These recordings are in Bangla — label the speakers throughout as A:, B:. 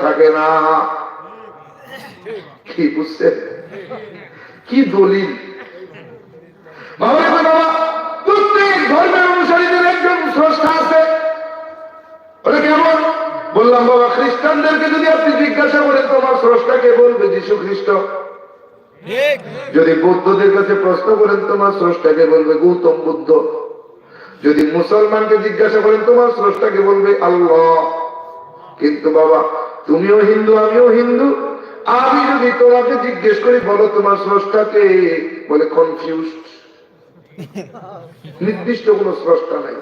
A: থাকে না। কি বুঝছেন কি দলিল? যদি বৌদ্ধদের কাছে প্রশ্ন করেন, তোমার স্রষ্টাকে বলবে? গৌতম বুদ্ধ। যদি মুসলমানকে জিজ্ঞাসা করেন, তোমার স্রষ্টাকে বলবে? আল্লাহ। কিন্তু বাবা তুমিও হিন্দু, আমিও হিন্দু। আমি যদি তোমাকে জিজ্ঞেস করি, বলো তোমার স্রষ্টাকে, বলে কনফিউজ নির্দিষ্ট কোন স্রষ্টা নাই।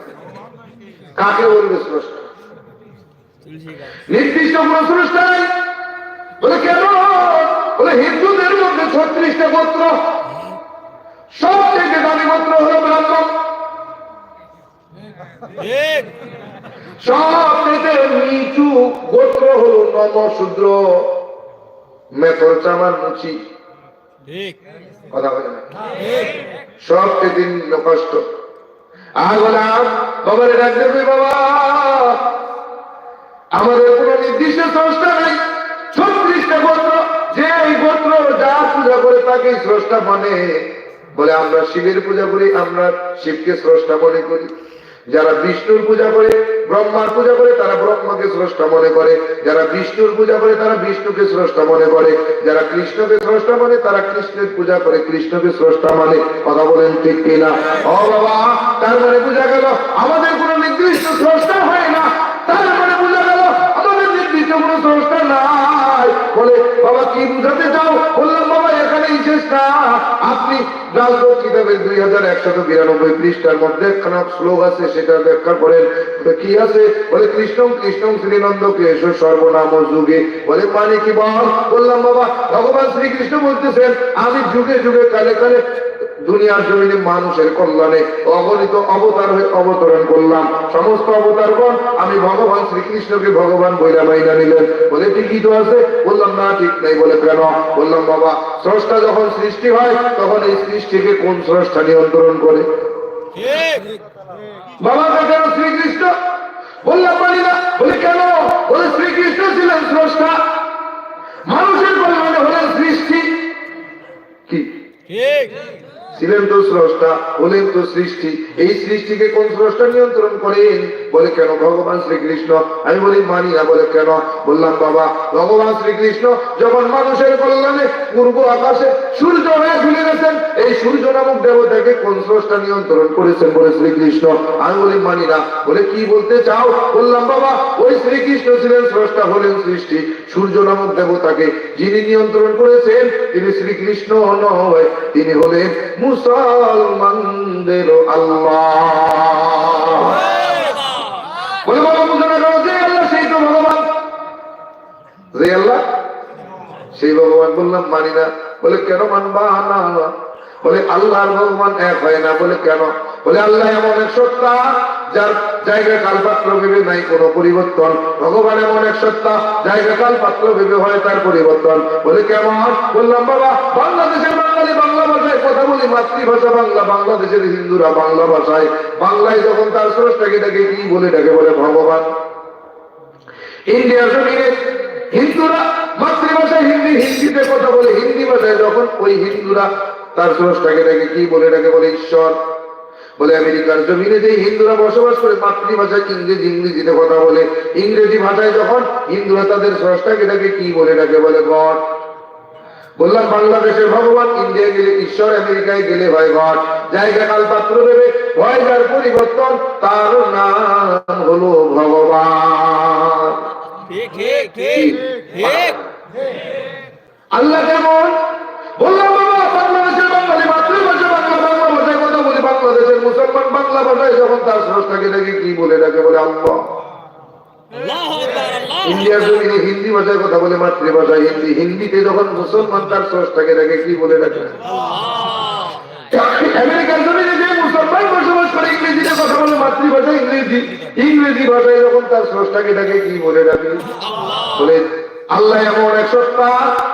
A: কাকে বলবে স্রষ্টা? নির্দিষ্ট কোন স্রষ্টা নাই। বলে কেন? বলে হিন্দুদের মধ্যে ছত্রিশটা গোত্র। সবথেকে দামি গোত্র হলো ব্রাহ্মণ। সবথেকে নিচু গোত্র হলো নমশূদ্র। মেথর চামার মুচি। কথা বলে না? সবচেয়ে নিম্ন কষ্ট আর বললাম বাবার ডাক বাবা। আমাদের কোন নির্দিষ্ট স্রষ্টা নাই। ছত্রিশটা গোত্র। যে এই গোত্র যা পূজা করে তাকে স্রষ্টা মানে। বলে আমরা শিবের পূজা করি আমরা শিবকে স্রষ্টা মনে করি। যারা বিষ্ণুর পূজা করে, ব্রহ্মার পূজা করে, তারা ব্রহ্মাকে স্রষ্টা মনে করে। যারা বিষ্ণুর পূজা করে, তারা বিষ্ণুকে স্রষ্টা মনে করে। যারা কৃষ্ণকে স্রষ্টা মানে তারা কৃষ্ণের পূজা করে, কৃষ্ণকে স্রষ্টা মানে। কথা বলেন ঠিক কিনা? ও বাবা, তার মানে পূজা গেল, আমাদের কোন নির্দিষ্ট স্রষ্টা হয় না। তার মানে বোঝা গেল, আমাদের নির্দিষ্ট কোন স্রষ্টা নাই। বলে, বাবা, কি বুঝাতে চাও? বললাম, বাবা এখানেই শেষ আপনি কি আছে? বলে, কৃষ্ণ কৃষ্ণ সর্বনাম যুগে। বলে মানে কি বল? বললাম, বাবা, ভগবান শ্রীকৃষ্ণ বলতেছেন, আমি যুগে যুগে কালে কালে দুনিয়ার জমিনে মানুষের কল্যাণে অগণিত অবতার হয়ে অবতরণ করলাম। সমস্ত অবতারগণ আমি ভগবান শ্রীকৃষ্ণকে ভগবান বইলা মাইনা নিলেন। বলে ঠিকই তো আছে। বললাম না ঠিক নাই। বলে কেন? বললাম বাবা স্রষ্টা যখন সৃষ্টি হয় তখন এই সৃষ্টিকে কোন স্রষ্টা নিয়ন্ত্রণ করে? বাবা কেন শ্রীকৃষ্ণ? বললাম পারি না। বলে কেন? বলে শ্রীকৃষ্ণ ছিলেন স্রষ্টা। মানুষের কল্যাণে হলেন সৃষ্টি। কি? ছিলেন তো স্রষ্টা হলেন তো সৃষ্টি। এই সৃষ্টিকে কোন স্রষ্টা নিয়ন্ত্রণ করেন? বলে, কেন ভগবান শ্রীকৃষ্ণ? আমি বলি, মানি না। বলে, কেন? বললাম, বাবা, ভগবান শ্রীকৃষ্ণ যখন মানুষের কল্যাণে পূর্ব আকাশে সূর্য হয়ে ঝুলে গেছেন, এই সূর্য নামক দেবতাকে কোন স্রষ্টা নিয়ন্ত্রণ করেছেন? বলে, শ্রীকৃষ্ণ। আমি বলি, মানি না। বলে, কি বলতে চাও? বললাম, বাবা, ওই শ্রীকৃষ্ণ ছিলেন, স্রষ্টা হলেন সৃষ্টি। সূর্য নামক দেবতাকে যিনি নিয়ন্ত্রণ করেছেন, তিনি শ্রীকৃষ্ণ নয়, তিনি হলেন মুসলমানদের আল্লাহ, সেই ভগবান বললাম, মানি না। বলে, কেন মানবা না? বলে, আল্লাহর ভগবান এক হয় না। বলে, কেন? বলে, আল্লাহ এমন এক সত্তা, যার জায়গা কালপাত্র ভেবে নাই কোনো পরিবর্তন। ভগবান এমন এক সত্তা, জায়গা কালপাত্র ভেবে হয় তার পরিবর্তন। বলে, কেমন? বললাম, বাবা, বাংলাদেশের বাঙালি বাংলা ভাষায় কথা বলি, মাতৃভাষা বাংলা, বাংলাদেশের হিন্দুরা বাংলা ভাষায়। বাংলায় যখন তার স্রষ্টাকে ডাকে, কি বলে ডাকে বলে ভগবান? ইন্ডিয়ার জমিনে হিন্দুরা মাতৃভাষায় হিন্দি, হিন্দিতে কথা বলে, হিন্দি ভাষায় যখন ওই হিন্দুরা তার স্রষ্টাকে ডাকে, কি বলে ডাকে বলে ঈশ্বর? বলে আমেরিকার জমিনে যে হিন্দুরা বসবাস করে, মাতৃভাষায় ইংরেজি, ইংরেজিতে কথা বলে। ইংরেজি ভাষায় যখন হিন্দুরা তাদের স্রষ্টাকে ডাকে, কি বলে ডাকে বলে গড? বললাম বাংলাদেশের ভগবান ইন্ডিয়া গেলে ঈশ্বর আমেরিকায় গেলে হয় গড জায়গা কাল পাত্র দেবে ভয় যার পরিবর্তন তার নাম হলো ভগবান। আল্লাহ কেমন বললাম বাবা বাংলাদেশের বাঙালি মাতৃভাষা বাংলা বাংলা ভাষায় কথা বলি বাংলাদেশের মুসলমান বাংলা ভাষায় যখন তার স্রষ্টাকে দেখে কি বলে ডাকে বলে আল্লাহ। জমিনে হিন্দি ভাষায় কথা বলে মাতৃভাষা হিন্দি হিন্দিতে যখন মুসলমান তার কি বলে ডাকে? আমেরিকার জমিনে যে মুসলমান বসবাস করে ইংরেজিতে কথা বলে মাতৃভাষা ইংরেজি ইংরেজি ভাষায় যখন তার স্রষ্টাকে ডাকে কি বলে ডাকে? বলে আল্লাহ এমন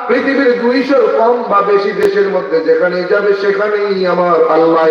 A: পৃথিবীর দুইশোর কম বা বেশি দেশের মধ্যে যেখানে যাবে সেখানেই আমার আল্লাহ